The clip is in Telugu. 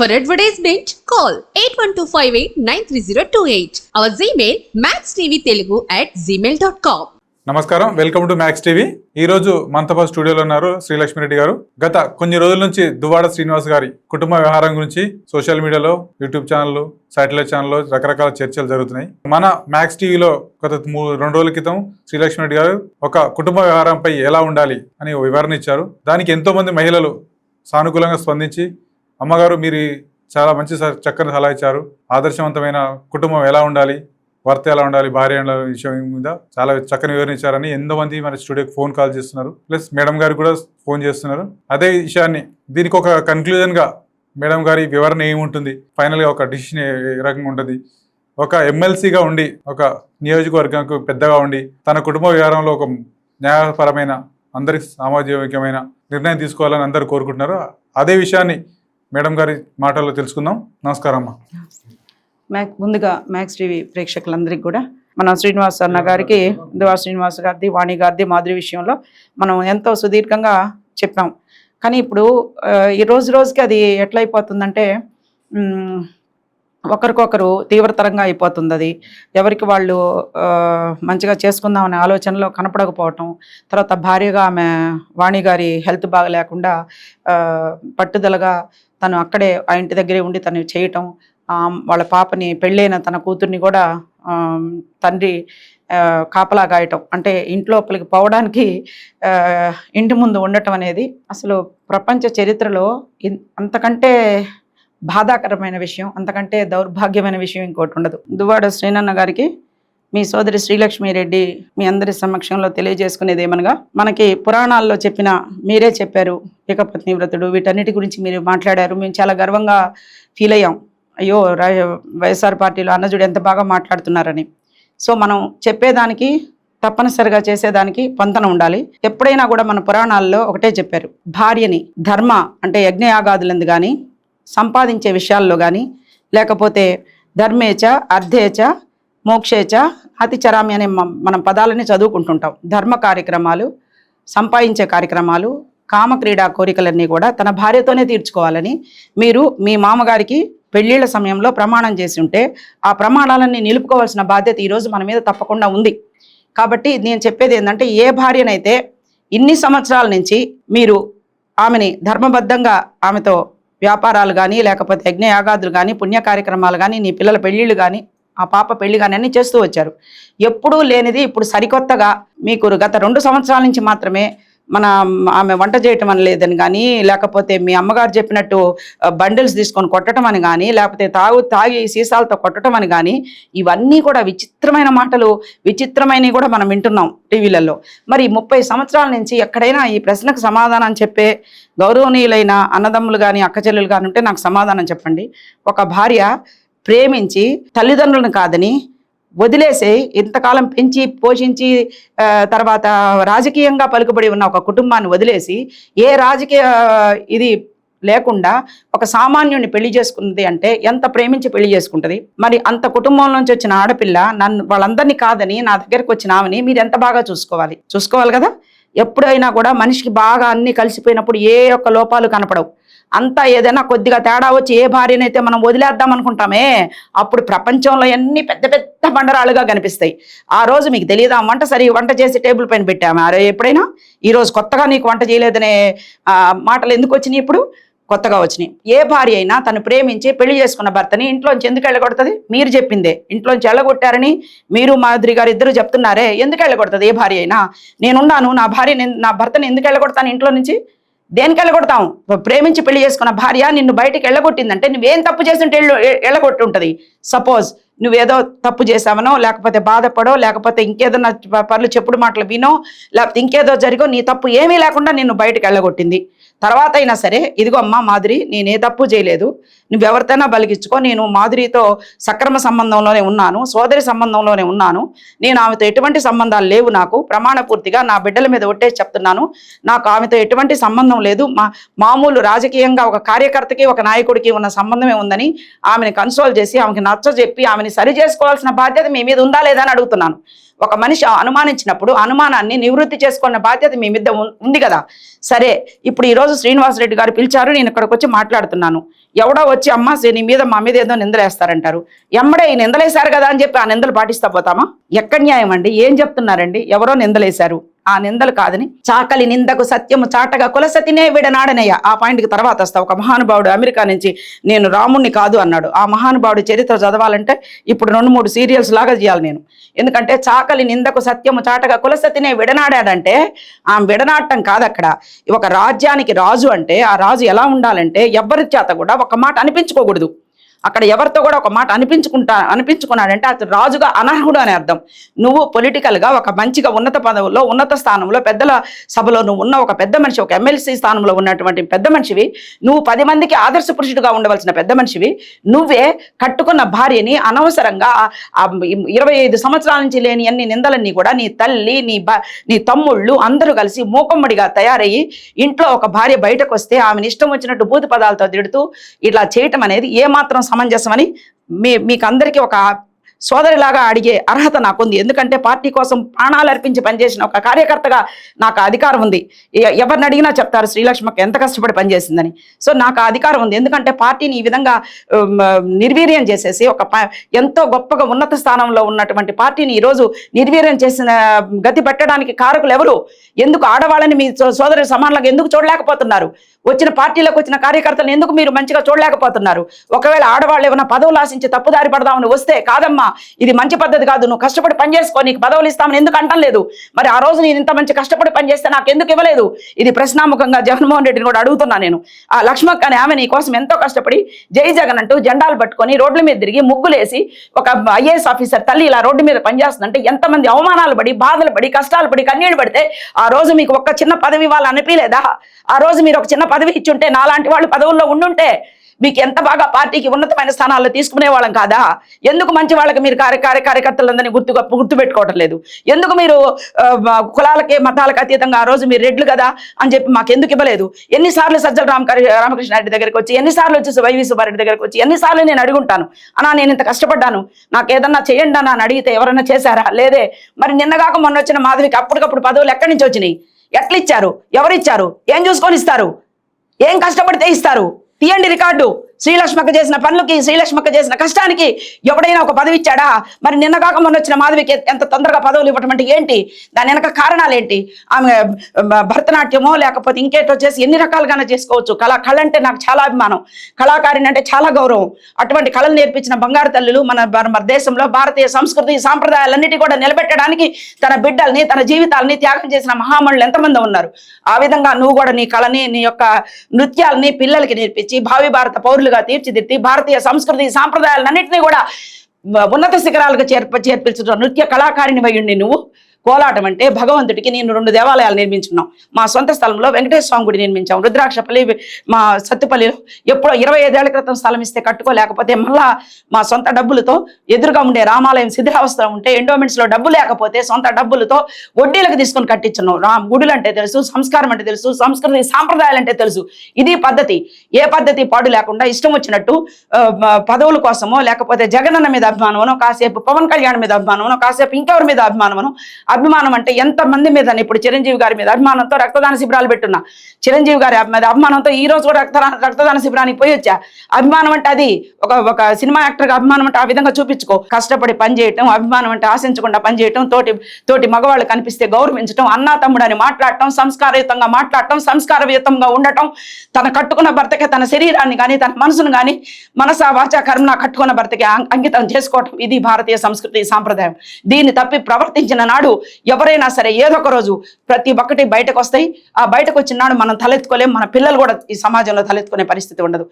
For advertisement, call 8125893028. Our Gmail, maxtvtelugu at gmail.com. నమస్కారం. వెల్కమ్ టు మ్యాక్స్ టీవీ ఈ రోజు మనతో స్టూడియోలో ఉన్నారు శ్రీలక్ష్మిరెడ్డి గారు. గత కొన్ని రోజుల నుంచి దువ్వాడ శ్రీనివాస్ గారి కుటుంబ వ్యవహారం గురించి సోషల్ మీడియాలో యూట్యూబ్ ఛానల్ శాటిలైట్ ఛానల్లో రకరకాల చర్చలు జరుగుతున్నాయి. మన మ్యాక్స్ టీవీలో గత రెండు రోజుల క్రితం శ్రీలక్ష్మిరెడ్డి గారు ఒక కుటుంబ వ్యవహారంపై ఎలా ఉండాలి అని ఓ వివరణ ఇచ్చారు. దానికి ఎంతో మంది మహిళలు సానుకూలంగా స్పందించి అమ్మగారు మీరు చాలా మంచి స- చక్కని సలహా ఇచ్చారు. ఆదర్శవంతమైన కుటుంబం ఎలా ఉండాలి? భర్త ఎలా ఉండాలి? భార్య విషయం మీద చాలా చక్కని వివరణ ఇచ్చారని ఎంతో మంది మన స్టూడియోకి ఫోన్ కాల్ చేస్తున్నారు. ప్లస్ మేడం గారు కూడా ఫోన్ చేస్తున్నారు. అదే విషయాన్ని దీనికి ఒక కన్క్లూజన్గా మేడం గారి వివరణ ఏముంటుంది? ఫైనల్గా ఒక డిసిషన్ ఏ రకంగా ఉంటుంది? ఒక ఎమ్మెల్సీగా ఉండి ఒక నియోజకవర్గంకు పెద్దగా ఉండి తన కుటుంబ వ్యవహారంలో ఒక న్యాయపరమైన అందరి సామాజికమైన నిర్ణయం తీసుకోవాలని అందరూ కోరుకుంటున్నారు. అదే విషయాన్ని మేడం గారి మాటల్లో తెలుసుకుందాం. నమస్కారం అమ్మా. మ్యాక్ ముందుగా మ్యాక్స్ టీవీ ప్రేక్షకులందరికీ కూడా మన శ్రీనివాస్ అన్న గారికి దువా శ్రీనివాస్ గారిది వాణి గారిది మాధురి విషయంలో మనం ఎంతో సుదీర్ఘంగా చెప్పాం. కానీ ఇప్పుడు ఈ రోజు రోజుకి అది ఎట్లయిపోతుందంటే ఒకరికొకరు తీవ్రతరంగా అయిపోతుంది అది. ఎవరికి వాళ్ళు మంచిగా చేసుకుందామనే ఆలోచనలో కనపడకపోవటం తర్వాత భార్యగా ఆమె వాణి గారి హెల్త్ బాగలేకుండా పట్టుదలగా తను అక్కడే ఆ ఇంటి దగ్గరే ఉండి తను చేయటం వాళ్ళ పాపని పెళ్ళైన తన కూతుర్ని కూడా తండ్రి కాపలా గాయటం. అంటే ఇంట్లోపలికి పోవడానికి ఇంటి ముందు ఉండటం అనేది అసలు ప్రపంచ చరిత్రలో ఇన్- అంతకంటే బాధాకరమైన విషయం అంతకంటే దౌర్భాగ్యమైన విషయం ఇంకోటి ఉండదు. దువ్వాడ శ్రీనన్న గారికి మీ సోదరి శ్రీలక్ష్మి రెడ్డి మీ అందరి సమక్షంలో తెలియజేసుకునేది ఏమనగా మనకి పురాణాల్లో చెప్పిన మీరే చెప్పారు ఏకపత్ని వ్రతుడు. వీటన్నిటి గురించి మీరు మాట్లాడారు. మేము చాలా గర్వంగా ఫీల్ అయ్యాం. అయ్యో వైఎస్ఆర్ పార్టీలో అన్నజుడు ఎంత బాగా మాట్లాడుతున్నారని. సో మనం చెప్పేదానికి తప్పనిసరిగా చేసేదానికి పొంతన ఉండాలి. ఎప్పుడైనా కూడా మన పురాణాల్లో ఒకటే చెప్పారు. భార్యని ధర్మ అంటే యజ్ఞయాగాదులందు కానీ సంపాదించే విషయాల్లో కానీ లేకపోతే ధర్మేచ అర్ధేచ మోక్షేచ హతిచరామి అనే మనం పదాలని చదువుకుంటుంటాం. ధర్మ కార్యక్రమాలు సంపాదించే కార్యక్రమాలు కామ క్రీడా కోరికలన్నీ కూడా తన భార్యతోనే తీర్చుకోవాలని మీరు మీ మామగారికి పెళ్ళిళ్ళ సమయంలో ప్రమాణం చేసి ఉంటే ఆ ప్రమాణాలన్నీ నిలుపుకోవాల్సిన బాధ్యత ఈరోజు మన మీద తప్పకుండా ఉంది. కాబట్టి నేను చెప్పేది ఏంటంటే ఏ భార్యనైతే ఇన్ని సంవత్సరాల నుంచి మీరు ఆమెని ధర్మబద్ధంగా ఆమెతో వ్యాపారాలు కానీ లేకపోతే యజ్ఞయాగాదులు కానీ పుణ్య కార్యక్రమాలు కానీ నీ పిల్లల పెళ్ళిళ్ళు కానీ ఆ పాప పెళ్ళి కానీ అన్నీ చేస్తూ వచ్చారు. ఎప్పుడూ లేనిది ఇప్పుడు సరికొత్తగా మీకు గత రెండు సంవత్సరాల నుంచి మాత్రమే మన ఆమె వంట చేయటం అని లేదని కానీ లేకపోతే మీ అమ్మగారు చెప్పినట్టు బండిల్స్ తీసుకొని కొట్టడం అని కానీ లేకపోతే తాగు తాగి సీసాలతో కొట్టడం అని కానీ ఇవన్నీ కూడా విచిత్రమైన మాటలు విచిత్రమైనవి కూడా మనం వింటున్నాం టీవీలలో. మరి ముప్పై సంవత్సరాల నుంచి ఎక్కడైనా ఈ ప్రశ్నకు సమాధానం చెప్పే గౌరవనీయులైన అన్నదమ్ములు కానీ అక్కచెల్లెలు కానీ ఉంటే నాకు సమాధానం చెప్పండి. ఒక భార్య ప్రేమించి తల్లిదండ్రులను కాదని వదిలేసి ఇంతకాలం పెంచి పోషించి తర్వాత రాజకీయంగా పలుకుబడి ఉన్న ఒక కుటుంబాన్ని వదిలేసి ఏ రాజకీయ ఇది లేకుండా ఒక సామాన్యుడిని పెళ్ళి చేసుకుంది అంటే ఎంత ప్రేమించి పెళ్ళి చేసుకుంటుంది? మరి అంత కుటుంబం నుంచి వచ్చిన ఆడపిల్ల నన్ను వాళ్ళందరినీ కాదని నా దగ్గరికి వచ్చిన ఆమెని మీరు ఎంత బాగా చూసుకోవాలి? చూసుకోవాలి కదా? ఎప్పుడైనా కూడా మనిషికి బాగా అన్ని కలిసిపోయినప్పుడు ఏ ఒక్క లోపాలు కనపడవు. అంతా ఏదైనా కొద్దిగా తేడా వచ్చి ఏ భార్యనైతే మనం వదిలేద్దాం అనుకుంటామే అప్పుడు ప్రపంచంలో అన్ని పెద్ద పెద్ద బండరాలుగా కనిపిస్తాయి. ఆ రోజు మీకు తెలియదా వంట సరి వంట చేసి టేబుల్ పైన పెట్టాము? అరే ఎప్పుడైనా? ఈరోజు కొత్తగా నీకు వంట చేయలేదనే మాటలు ఎందుకు వచ్చినాయి ఇప్పుడు? కొత్తగా వచ్చినాయి. ఏ భార్య అయినా తను ప్రేమించి పెళ్ళి చేసుకున్న భర్తని ఇంట్లోంచి ఎందుకు వెళ్ళగొడుతుంది? మీరు చెప్పిందే. ఇంట్లోంచి వెళ్ళగొట్టారని మీరు మాధురి గారు ఇద్దరు చెప్తున్నారే. ఎందుకు వెళ్ళగొడుతుంది? ఏ భార్య అయినా? నేనున్నాను నా భార్య నా భర్తని ఎందుకు వెళ్ళగొడతాను ఇంట్లో నుంచి? దేనికి వెళ్ళగొడతాం ప్రేమించి పెళ్ళి చేసుకున్న భార్య నిన్ను బయటికి వెళ్ళగొట్టిందంటే నువ్వేం తప్పు చేస్తుంటే వెళ్ళగొట్టి ఉంటుంది సపోజ్ నువ్వేదో తప్పు చేసావనో లేకపోతే బాధపడో లేకపోతే ఇంకేదన్నా పనులు చెప్పుడు మాటలు వినో లేకపోతే ఇంకేదో జరిగో నీ తప్పు ఏమీ లేకుండా నిన్ను బయటకు వెళ్ళగొట్టింది తర్వాత అయినా సరే ఇదిగో అమ్మా మాధురి నేనే తప్పు చేయలేదు. నువ్వెవరితైనా బలిగించుకో నేను మాధురితో సక్రమ సంబంధంలోనే ఉన్నాను సోదరి సంబంధంలోనే ఉన్నాను. నేను ఆమెతో ఎటువంటి సంబంధాలు లేవు నాకు. ప్రమాణపూర్తిగా నా బిడ్డల మీద ఒట్టేసి చెప్తున్నాను. నాకు ఆమెతో ఎటువంటి సంబంధం లేదు. మా మామూలు రాజకీయంగా ఒక కార్యకర్తకి ఒక నాయకుడికి ఉన్న సంబంధమే ఉందని ఆమెను కన్సోల్ చేసి ఆమెకి నచ్చ చెప్పి ఆమెని సరి చేసుకోవాల్సిన బాధ్యత మీ మీద ఉందా లేదా అని అడుగుతున్నాను. ఒక మనిషి అనుమానించినప్పుడు అనుమానాన్ని నివృత్తి చేసుకున్న బాధ్యత మీ మీద ఉం- ఉంది కదా? సరే ఇప్పుడు ఈ రోజు శ్రీనివాసరెడ్డి గారు పిలిచారు నేను ఇక్కడికి వచ్చి మాట్లాడుతున్నాను. ఎవడో వచ్చి అమ్మ నీ మీద మా మీద ఏదో నిందలేస్తారంటారు. ఎమ్మడే ఈ నిందలేశారు కదా? అని చెప్పి ఆ నిందలు పాటిస్తా పోతామా? ఎక్కడ న్యాయం అండి? ఏం చెప్తున్నారండి? ఎవరో నిందలేశారు. ఆ నిందలు కాదని చాకలి నిందకు సత్యము చాటగా కులసతినే విడనాడనయ్య. ఆ పాయింట్కి తర్వాత వస్తా. ఒక మహానుభావుడు అమెరికా నుంచి నేను రాముణ్ణి కాదు అన్నాడు. ఆ మహానుభావుడు చరిత్ర చదవాలంటే ఇప్పుడు రెండు మూడు సీరియల్స్ లాగా చేయాలి నేను. ఎందుకంటే చాకలి నిందకు సత్యము చాటగా కులసతినే విడనాడాడంటే ఆ విడనాడటం కాదు అక్కడ ఒక రాజ్యానికి రాజు అంటే ఆ రాజు ఎలా ఉండాలంటే ఎవరి చేత కూడా ఒక మాట అనిపించుకోకూడదు. అక్కడ ఎవరితో కూడా ఒక మాట అనిపించుకుంటా అనిపించుకున్నాడంటే అతను రాజుగా అనర్హుడు అని అర్థం. నువ్వు పొలిటికల్గా ఒక మంచిగా ఉన్నత పదవుల్లో ఉన్నత స్థానంలో పెద్దల సభలో నువ్వు ఉన్న ఒక పెద్ద మనిషి ఒక ఎమ్మెల్సీ స్థానంలో ఉన్నటువంటి పెద్ద మనిషివి నువ్వు పది మందికి ఆదర్శ పురుషుడిగా ఉండవలసిన పెద్ద మనిషివి నువ్వే కట్టుకున్న భార్యని అనవసరంగా ఇరవై ఐదు సంవత్సరాల నుంచి లేని అన్ని నిందలన్నీ కూడా నీ తల్లి నీ నీ తమ్ముళ్ళు అందరూ కలిసి మూకమ్మడిగా తయారయ్యి ఇంట్లో ఒక భార్య బయటకు వస్తే ఆమెను ఇష్టం వచ్చినట్టు బూతు పదాలతో తిడుతూ ఇట్లా చేయటం అనేది ఏమాత్రం సమంజసమని మీ మీకు అందరికీ ఒక సోదరిలాగా అడిగే అర్హత నాకుంది. ఎందుకంటే పార్టీ కోసం ప్రాణాలు అర్పించి పనిచేసిన ఒక కార్యకర్తగా నాకు అధికారం ఉంది. ఎవరిని అడిగినా చెప్తారు శ్రీలక్ష్మకి ఎంత కష్టపడి పనిచేసిందని. సో నాకు అధికారం ఉంది. ఎందుకంటే పార్టీని ఈ విధంగా నిర్వీర్యం చేసేసి ఒక ప- ఎంతో గొప్పగా ఉన్నత స్థానంలో ఉన్నటువంటి పార్టీని ఈరోజు నిర్వీర్యం చేసిన గతి పెట్టడానికి కారకులు ఎవరు? ఎందుకు ఆడవాళ్ళని మీ సోదరి సమానులకు ఎందుకు చూడలేకపోతున్నారు? వచ్చిన పార్టీలకు వచ్చిన కార్యకర్తలను ఎందుకు మీరు మంచిగా చూడలేకపోతున్నారు? ఒకవేళ ఆడవాళ్ళు ఏమైనా పదవులు ఆశించి తప్పుదారి పడదామని వస్తే కాదమ్మా ఇది మంచి పద్ధతి కాదు. నువ్వు కష్టపడి పనిచేసుకో నీకు పదవులు ఇస్తామని ఎందుకు అంటం లేదు? మరి ఆ రోజు నేను ఇంత మంచి కష్టపడి పని చేస్తే నాకు ఎందుకు ఇవ్వలేదు? ఇది ప్రశ్నాముఖంగా జగన్మోహన్ రెడ్డిని కూడా అడుగుతున్నా నేను. ఆ లక్ష్మక్క అనే ఆమె నీ కోసం ఎంతో కష్టపడి జై జగన్ అంటూ జెండాలు పట్టుకొని రోడ్ల మీద తిరిగి ముగ్గులేసి ఒక ఐఏఎస్ ఆఫీసర్ తల్లి ఇలా రోడ్డు మీద పనిచేస్తుందంటే ఎంతమంది అవమానాలు పడి బాధలు పడి కష్టాలు పడి కన్నీళ్ళు పడితే ఆ రోజు మీకు ఒక్క చిన్న పదవి ఇవ్వాలని అనిపించలేదా? ఆ రోజు మీరు ఒక చిన్న పదవి ఇచ్చుంటే నాలాంటి వాళ్ళు పదవుల్లో ఉండుంటే మీకు ఎంత బాగా పార్టీకి ఉన్నతమైన స్థానాల్లో తీసుకునే వాళ్ళం కాదా? ఎందుకు మంచి వాళ్ళకి మీరు కార్య కార్య కార్యకర్తలందరినీ గుర్తు గుర్తుపెట్టుకోవటం లేదు? ఎందుకు మీరు కులాలకి మతాలకు అతీతంగా ఆ రోజు మీరు రెడ్లు కదా అని చెప్పి మాకు ఎందుకు ఇవ్వలేదు? ఎన్నిసార్లు సజ్జల రామకరి రామకృష్ణ రెడ్డి దగ్గరికి వచ్చి ఎన్నిసార్లు వచ్చి వైవి సుబ్బారెడ్డి దగ్గరికి వచ్చి ఎన్నిసార్లు నేను అడుగుంటాను? అన్నా నేను ఇంత కష్టపడ్డాను. నాకు ఏదన్నా చేయండి అని అడిగితే ఎవరైనా చేశారా? లేదే. మరి నిన్నగాక మొన్న వచ్చిన మాధవికి అప్పటికప్పుడు పదవులు ఎక్కడి నుంచి వచ్చినాయి? ఎట్లా ఇచ్చారు ఎవరిచ్చారు? ఏం చూసుకొని ఇస్తారు? ఏం కష్టపడితే ఇస్తారు? తీయండి రికార్డు. శ్రీలక్ష్మక్క చేసిన పనులకి శ్రీలక్ష్మక్క చేసిన కష్టానికి ఎవడైనా ఒక పదవి ఇచ్చాడా మరి నిన్న కాక మొన్న వచ్చిన మాధవికి ఎంత తొందరగా పదవులు ఇవ్వటం అంటే ఏంటి? దాని వెనక కారణాలు ఏంటి? ఆమె భరతనాట్యమో లేకపోతే ఇంకేటో చేసి ఎన్ని రకాలుగానే చేసుకోవచ్చు. కళ కళ అంటే నాకు చాలా అభిమానం. కళాకారిణి అంటే చాలా గౌరవం. అటువంటి కళలు నేర్పించిన బంగారు తల్లులు మన మన- దేశంలో భారతీయ సంస్కృతి సాంప్రదాయాలన్నిటి కూడా నిలబెట్టడానికి తన బిడ్డల్ని తన జీవితాలని త్యాగం చేసిన మహామణులు ఎంతమంది ఉన్నారు. ఆ విధంగా నువ్వు కూడా నీ కళని నీ యొక్క నృత్యాలని పిల్లలకి నేర్పించి భావి భారత పౌరులు పౌరులుగా తీర్చిదిద్ది భారతీయ సంస్కృతి సాంప్రదాయాలన్నింటినీ కూడా ఉన్నత శిఖరాలకు చేర్ప చేర్పించడం నృత్య కళాకారిణి ఉండి నువ్వు. కోలాటం అంటే భగవంతుడికి నేను రెండు దేవాలయాలు నిర్మించున్నాం మా సొంత స్థలంలో వెంకటేశ్వర స్వామి గుడి నిర్మించాం. రుద్రాక్షపల్లి మా సత్తుపల్లిలో ఎప్పుడో ఇరవై ఐదేళ్ళ క్రితం స్థలం ఇస్తే కట్టుకోలేకపోతే మళ్ళా మా సొంత డబ్బులతో ఎదురుగా ఉండే రామాలయం శిథిరావస్థలో ఉంటే ఎండోమెంట్స్లో డబ్బు లేకపోతే సొంత డబ్బులతో వడ్డీలకు తీసుకొని కట్టించున్నాం. రామ్ గుడులు అంటే తెలుసు సంస్కారం అంటే తెలుసు సంస్కృతి సాంప్రదాయాలు అంటే తెలుసు. ఇది పద్ధతి. ఏ పద్ధతి పాడు లేకుండా ఇష్టం వచ్చినట్టు పదవుల కోసమో లేకపోతే జగనన్న మీద అభిమానమనో కాసేపు పవన్ కళ్యాణ్ మీద అభిమానమనో కాసేపు ఇంకెవరి మీద అభిమానమనో అభిమానం అంటే ఎంత మంది మీద ఇప్పుడు చిరంజీవి గారి మీద అభిమానంతో రక్తదాన శిబిరాలు పెట్టున్నా. చిరంజీవి గారి మీద అభిమానంతో ఈ రోజు కూడా రక్తదాన రక్తదాన శిబిరానికి పోయి వచ్చా. అభిమానం అంటే అది ఒక ఒక సినిమా యాక్టర్గా అభిమానం అంటే ఆ విధంగా చూపించుకో. కష్టపడి పనిచేయటం అభిమానం అంటే ఆశించకుండా పనిచేయటం తోటి తోటి మగవాళ్ళు కనిపిస్తే గౌరవించటం అన్నా తమ్ముడు అని మాట్లాడటం సంస్కారయుతంగా మాట్లాడటం సంస్కారయుతంగా ఉండటం తన కట్టుకున్న భర్తకి తన శరీరాన్ని కానీ తన మనసును కానీ మనస వాచ కర్మన కట్టుకున్న భర్తకి అంకితం చేసుకోవటం ఇది భారతీయ సంస్కృతి సాంప్రదాయం. దీన్ని తప్పి ప్రవర్తించిన నాడు ఎవరైనా సరే ఏదో ఒక రోజు ప్రతి ఒక్కటి బయటకు వస్తాయి ఆ బయటకు వచ్చిన నాడు మనం తలెత్తుకోలేం మన పిల్లలు కూడా ఈ సమాజంలో తలెత్తుకునే పరిస్థితి ఉండదు